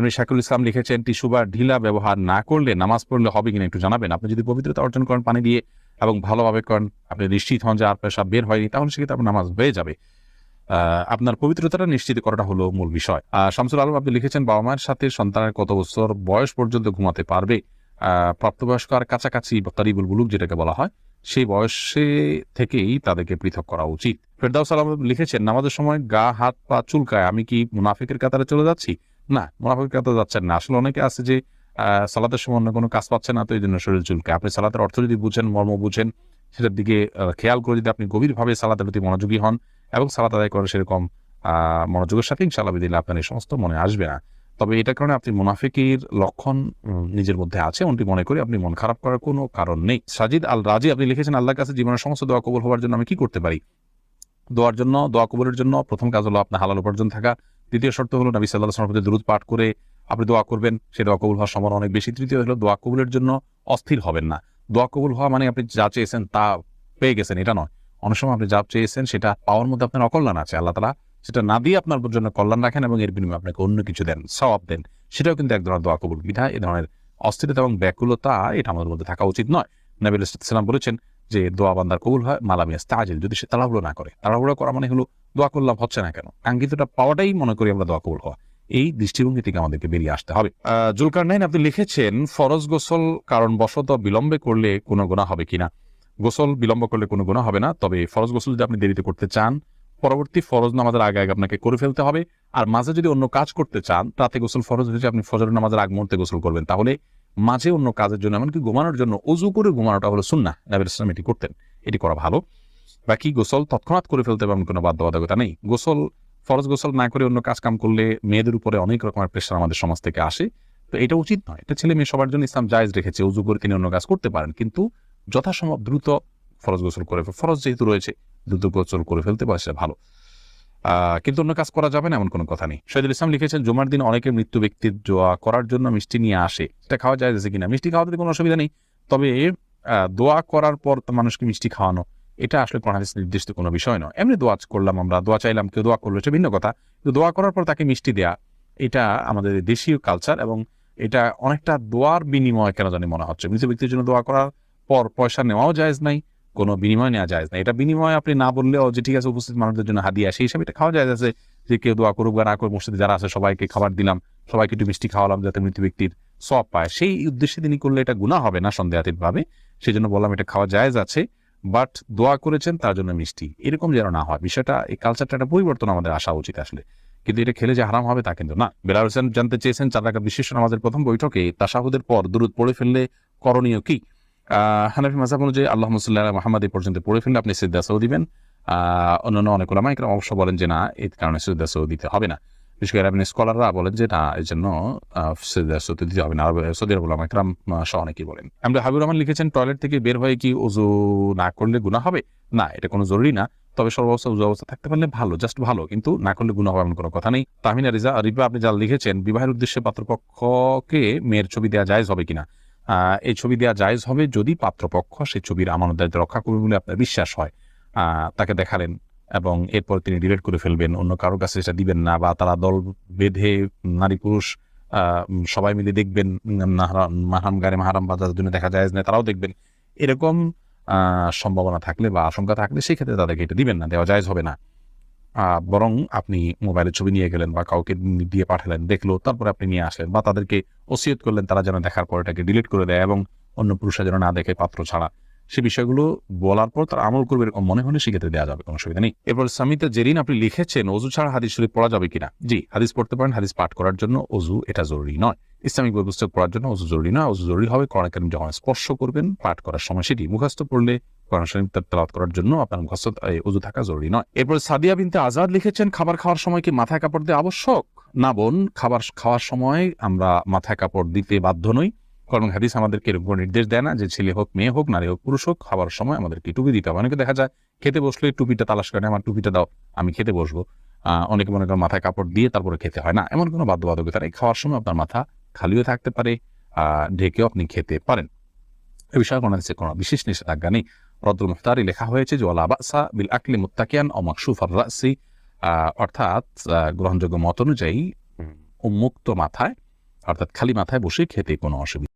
আপনি শাকুল ইসলাম লিখেছেন, টিস্যু বা ঢিলা ব্যবহার না করলে নামাজ পড়লে হবে কিনা একটু জানাবেন। আপনি যদি পবিত্রতা অর্জন করেন পানি দিয়ে এবং ভালোভাবে করেন, আপনি নিশ্চিত হন যে আর পেশাব বের হয়নি, তাহলে সেক্ষেত্রে আপনার নামাজ হয়ে যাবে। আপনার পবিত্রতাটা নিশ্চিত করাটা হলো মূল বিষয়। শামসুল আলম আপনি লিখেছেন, বাবা মায়ের সাথে সন্তানের কত বছর বয়স পর্যন্ত ঘুমাতে পারবে? প্রাপ্তবয়স্ক আর কাছাকাছি তারিবুল বুলুক যেটাকে বলা হয়, সেই বয়সে থেকেই তাদেরকে পৃথক করা উচিত। ফেরদাউস সালাম লিখেছেন, নামাজের সময় গা, হাত, পা চুলকায়, আমি কি মুনাফিকের কাতারে চলে যাচ্ছি? না মুনাফিকের কাতারে যাচ্ছেন না। আসলে অনেকে আছে যে সালাতের সময় অন্য কোনো কাজ পাচ্ছে না, তো এই জন্য শরীর চুলকায় আপনি সালাতের অর্থ যদি বুঝেন, মর্ম বুঝেন, সেটার দিকে খেয়াল করে যদি আপনি গভীরভাবে সালাতের প্রতি মনোযোগী হন এবং সালাত আদায় করেন সেরকম মনোযোগের সাথে ইনশাল্লাহ দিলে আপনার এই সমস্ত মনে আসবে না। তবে এটার কারণে আপনি মুনাফিকের লক্ষণ নিজের মধ্যে আছে এমনটি মনে করি আপনি মন খারাপ করার কোনো কারণ নেই। সাজিদ আল রাজি আপনি লিখেছেন, আল্লাহর কাছে জীবনের সমস্ত দোয়া কবুল হওয়ার জন্য আমি কি করতে পারি? দোয়ার জন্য, দোয়া কবুলের জন্য প্রথম কাজ হলো আপনার হালাল উপার্জন থাকা। দ্বিতীয় শর্ত হলো নবী সাল্লাহ আসলামের প্রতি দূরত পাঠ করে আপনি দোয়া করবেন সেই দোয়া কবুল হওয়ার সম্ভাবনা অনেক বেশি। তৃতীয় হলো দোয়া কবুলের জন্য অস্থির হবেন না। দোয়া কবুল হওয়া মানে আপনি যা চেয়েছেন তা পেয়ে গেছেন, এটা নয়। অনেক সময় আপনি যা চেয়েছেন সেটা পাওয়ার মধ্যে আপনার অকল্যাণ আছে, আল্লাহ তালা সেটা না দিয়ে আপনার জন্য কল্যাণ রাখেন এবং এর বিনিময়ে আপনাকে অন্য কিছু দেন, সওয়াব দেন। সেটাও কিন্তু এক ধরনের দোয়া কবুল বিধায়, এ ধরনের অস্থিরতা এবং ব্যাকুলতা, এটা আমাদের মধ্যে থাকা উচিত নয়। নবীল ইসলাম বলেছেন যে দোয়া বান্দার কবুল হয় মালামিয়াস তাজিল, যদি সে তাড়াহুড়ো না করে। তাড়াহুড়ো করা মানে হলো দোয়া করলাম, হচ্ছে না কেন? কাঙ্ক্ষিতটা পাওয়াটাই মনে করি আমরা দোয়া কবুল হওয়া। এই দৃষ্টিভঙ্গি থেকে আমাদেরকে বেরিয়ে আসতে হবে। জুলকার নাইন আপনি লিখেছেন, ফরজ গোসল কারণ বশত বিলম্বে করলে কোনো গুণা হবে কিনা? গোসল বিলম্ব করলে কোনো গুণা হবে না, তবে ফরজ গোসল যদি আপনি দেরিতে করতে চান, পরবর্তী ফরজ নামাজের আগে আগে আপনাকে করে ফেলতে হবে। আর মাঝে যদি অন্য কাজ করতে চান, রাতে গোসল ফরজ হয়েছে আপনি ফজর নামাজের আগ মুহূর্তে গোসল করবেন, তাহলে মাঝে অন্য কাজের জন্য, এমনকি ঘুমানোর জন্য অজু করে ঘুমানোটা হলো সুন্না নাবির ইসলাম এটি করতেন। এটি করা ভালো। বাকি গোসল তৎক্ষণাৎ করে ফেলতে হবে কোনো বাধ্যবাধকতা নেই। গোসল, ফরজ গোসল না করে অন্য কাজ কাম করলে মেয়েদের উপরে অনেক রকমের প্রেশার আমাদের সমাজ থেকে আসে। তো এটা উচিত নয়। এটা ছেলে মেয়ে সবার জন্য ইসলাম জায়েজ রেখেছে। উজু করে তিনি অন্য কাজ করতে পারেন। কিন্তু যথাসম্ভব দ্রুত ফরজ গোসল করে ফরজ যেহেতু রয়েছে, দ্রুত গোসল করে ফেলতে পারে সেটা ভালো। কিন্তু অন্য কাজ করা যাবে না এমন কোনো কথা নেই। শহীদুল ইসলাম লিখেছেন, জুমার দিন অনেকে মৃত্যু ব্যক্তির দোয়া করার জন্য মিষ্টি নিয়ে আসে। এটা খাওয়া যায় যে কিনা? মিষ্টি খাওয়াতে কোনো অসুবিধা নেই। তবে দোয়া করার পর মানুষকে মিষ্টি খাওয়ানো, এটা আসলে কোরআন হাদিস নির্দিষ্ট কোনো বিষয় নয়। এমনি দোয়া করলাম আমরা, দোয়া চাইলাম, কেউ দোয়া করল, এটা ভিন্ন কথা। কিন্তু দোয়া করার পর তাকে মিষ্টি দেয়া, এটা আমাদের দেশীয় কালচার এবং এটা অনেকটা দোয়ার বিনিময় কেন জানি মনে হচ্ছে। মৃত ব্যক্তির জন্য দোয়া করার পর পয়সা নেওয়াও জায়েজ নাই। কোনো বিনিময় নেওয়া যায় না। এটা বিনিময় আপনি না বললেও যে ঠিক আছে, উপস্থিত মানুষদের জন্য হাদিয়া, সেই হিসাবে এটা খাওয়া যায় আছে যে কেউ দোয়া করুক বা না করুক, মসজিদে যারা আছে সবাইকে খাবার দিলাম, সবাইকে একটু মিষ্টি খাওয়ালাম যাতে মৃত ব্যক্তির সব পায়। সেই উদ্দেশ্যে তিনি করলে এটা গুণা হবে না সন্দেহাতীত ভাবে সেই জন্য বললাম এটা খাওয়া জায়েজ আছে বাট দোয়া করেছেন তার জন্য মিষ্টি। এরকম যেন না হয়। বিষয়টা, এই কালচারটা একটা পরিবর্তন আমাদের আসা উচিত আসলে। কিন্তু এটা খেলে যে হারাম হবে তা কিন্তু না। বেলাল হোসেন জানতে চেয়েছেন, চার বিশিষ্ট নামাজের প্রথম বৈঠকে তাসাহুদের পর দূরত পড়ে ফেললে করণীয় কি? হানাফি মাসাব অনুযায়ী আল্লাহ মুসাল্লাহ মাহমাদ এই পর্যন্ত পড়ে ফেললে আপনি সিদ্দাসও দিবেন। অন্যান্য অনেক ওলামা একরাম অবশ্য বলেন যে না এই কারণে সিদ্দাসও দিতে হবে না। বিশেষ করে আপনি স্কলাররা বলেন যে না এই জন্য সিদ্দাসও দিতে হবে না। সৌদি আরব ওলামা একরাম সহ অনেকেই বলেন। আমরা হাবিবুর রহমান লিখেছেন, টয়লেট থেকে বের হয়ে কি উজু না করলে গুণা হবে? না, এটা কোনো জরুরি না। তবে সর্বাবস্থা, উজু অবস্থা থাকতে পারলে ভালো জাস্ট ভালো। কিন্তু না করলে গুণা হবে এমন কোনো কথা নেই। তাহমিনা রিজা, রিপা, আপনি যা লিখেছেন, বিবাহের উদ্দেশ্যে পাত্রপক্ষকে মেয়ের ছবি দেওয়া যায় হবে কিনা? এই ছবি দেওয়া জায়েজ হবে যদি পাত্রপক্ষ সেই ছবির আমানত রক্ষা করবে বলে আপনার বিশ্বাস হয়। তাকে দেখালেন এবং এরপর তিনি ডিলেট করে ফেলবেন। অন্য কারোর কাছে সেটা দিবেন না বা তারা দল বেঁধে নারী পুরুষ সবাই মিলে দেখবেন মাহারাম গাড়ি, মাহারাম বা যাদের জন্য দেখা যায় না, তারাও দেখবেন। এরকম সম্ভাবনা থাকলে বা আশঙ্কা থাকলে সেই ক্ষেত্রে তাদেরকে এটা দিবেন না, দেওয়া জায়েজ হবে না। বরং আপনি মোবাইলের ছবি নিয়ে গেলেন বা কাউকে দিয়ে পাঠালেন, দেখল, তারপরে আপনি নিয়ে আসলেন বা তাদেরকে ওসিয়ত করলেন, তারা যেন দেখার পর এটাকে ডিলিট করে দেয় এবং অন্য পুরুষরা যেন না দেখে পাত্র ছাড়া। সে বিষয়গুলো বলার পর তার আমল করবে এরকম মনে হলে সেক্ষেত্রে দেওয়া যাবে, কোনো অসুবিধা নেই। এরপর সামিতা জেরিন আপনি লিখেছেন অজু ছাড়া হাদিস শরীফ পড়া যাবে কিনা? জি, হাদিস পড়তে পারেন, হাদিস পাঠ করার জন্য অজু এটা জরুরি নয়। ইসলামিক বই পুস্তক পড়ার জন্য অজু জরুরি নয়, অজু জরুরি হবে কোরআন কারিম যখন স্পর্শ করবেন, পাঠ করার সময় সেটি মুখস্থ পড়লে কোরআন শরীফ তেলাওয়াত করার জন্য আপনার মুখস্থ অজু থাকা জরুরি নয়। এরপর সাদিয়া বিনতে আজাদ লিখেছেন, খাবার খাওয়ার সময় কি মাথায় কাপড় দেওয়া আবশ্যক? না বোন, খাবার খাওয়ার সময় আমরা মাথায় কাপড় দিতে বাধ্য নই। কারণ হাদিস আমাদেরকে এরকম নির্দেশ দেয় না যে ছেলে হোক মেয়ে হোক নারী হোক পুরুষ হোক খাবার সময় আমাদেরকে টুপি দিতে হবে। অনেকে দেখা যায় খেতে বসলে টুপিটা তালাশ করে আমার টুপিটা দাও আমি খেতে বসবো। অনেকে মনে করেন মাথায় কাপড় দিয়ে তারপরে খেতে হয়। না এমন কোনো বাধ্যবাধকতা নেই। খাওয়ার সময় আপনার মাথা খালিও থাকতে পারে আহ, ঢেকেও আপনি খেতে পারেন। এ বিষয়ে কোনো হচ্ছে কোনো বিশেষ নিষেধাজ্ঞা নেই। রদ্দুল মুখতারি লেখা হয়েছে যে ওলা বাসা বিল আকলি মুত্তাকিয়ান ও মাকসুফ আর রাসি। আহ, অর্থাৎ গ্রহণযোগ্য মত অনুযায়ী উন্মুক্ত মাথায় অর্থাৎ খালি মাথায় বসে খেতে কোনো অসুবিধা